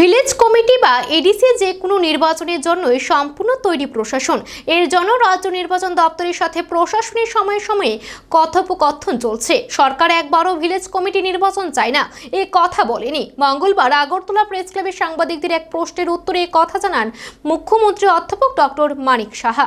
Village committee বা ADC যে কোনো নির্বাচনের জন্যই সম্পূর্ণ তৈরি প্রশাসন। এর জন্য রাজ্য নির্বাচন দপ্তরের সাথে প্রশাসনের সময়ে সময়ে কথোপকথন চলছে। সরকার একবারও ভিলেজ কমিটি নির্বাচন চায় না। এ কথা বলেনি। মঙ্গলবার আগরতলা প্রেস ক্লাবের সাংবাদিকদের এক প্রশ্নের উত্তরে কথা জানান মুখ্যমন্ত্রী অধ্যাপক ডক্টর মানিক সাহা।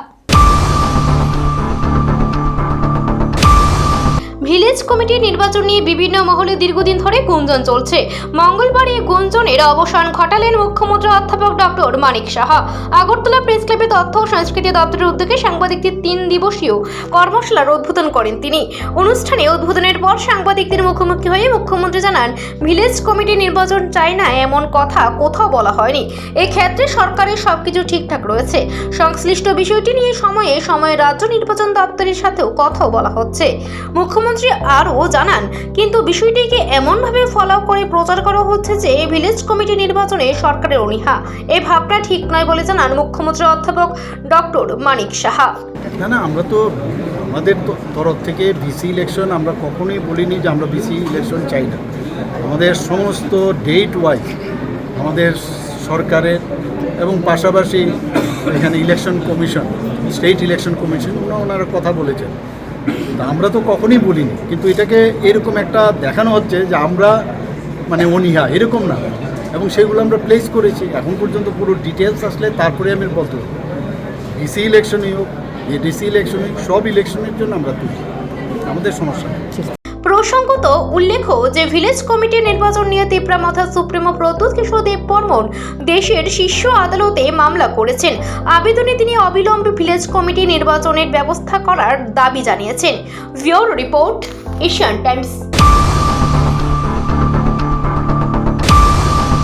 ভিলেজ কমিটির নির্বাচন নিয়ে বিভিন্ন মহলে দীর্ঘদিন ধরে গুঞ্জন চলছে। মঙ্গলবার এই গুঞ্জনের অবসান ঘটালেন মুখ্যমন্ত্রী অধ্যাপক ডক্টর মানিক সাহা। আগরতলা প্রেস ক্লাবে তথ্য ও সংস্কৃতি দপ্তরের উদ্যোগে সাংবাদিকদের তিন দিবসীয় কর্মশালার উদ্বোধন করেন তিনি। অনুষ্ঠানে উদ্বোধনের পর সাংবাদিকদের মুখোমুখি হয়ে মুখ্যমন্ত্রী জানান, ভিলেজ কমিটি নির্বাচন চায় না, এমন কথা কোথাও বলা হয়নি। এক্ষেত্রে সরকারের সবকিছু ঠিকঠাক রয়েছে। সংশ্লিষ্ট বিষয়টি নিয়ে সময়ে সময়ে রাজ্য নির্বাচন দপ্তরের সাথেও কথাও বলা হচ্ছে। মুখ্যমন্ত্রী আরও জানান, কিন্তু বিষয়টিকে এমনভাবে ফলো করে প্রচার করা হচ্ছে যে ভিলেজ কমিটি নির্বাচনে সরকারের অনীহা। এই ভাবটা ঠিক নয় বলে জানান মুখ্যমন্ত্রী অধ্যাপক ডক্টর মানিক সাহা। না না, আমরা তো আমাদের তরফ থেকে বিসি ইলেকশন আমরা কখনোই বলিনি যে আমরা বিসি ইলেকশন চাই না। আমাদের সমস্ত ডেট ওয়াইজ আমাদের সরকারের এবং পাশাপাশি এখানে election commission state election commission ওনারা কথা বলেছেন। আমরা তো কখনোই বলিনি। কিন্তু এটাকে এরকম একটা দেখানো হচ্ছে যে আমরা মানে অনীহা, এরকম না। এবং সেগুলো আমরা প্লেস করেছি। এখন পর্যন্ত পুরো ডিটেলস আসলে তারপরে আমি বলতে ডিসি ইলেকশনই হোক এডিসি ইলেকশনই সব ইলেকশনের জন্য আমরা তুলি। আমাদের সমস্যা প্রসঙ্গত উল্লেখ্য যে ভিলেজ কমিটি নির্বাচন নিয়ে তিপ্রামাথা সুপ্রিমো প্রদ্যুৎ কিশোর দেব বর্মন দেশের শীর্ষ আদালতে মামলা করেছেন। আবেদনে তিনি অবিলম্বে ভিলেজ কমিটি নির্বাচনের ব্যবস্থা করার দাবি জানিয়েছেন। ভিওর রিপোর্ট, এশিয়ান টাইমস।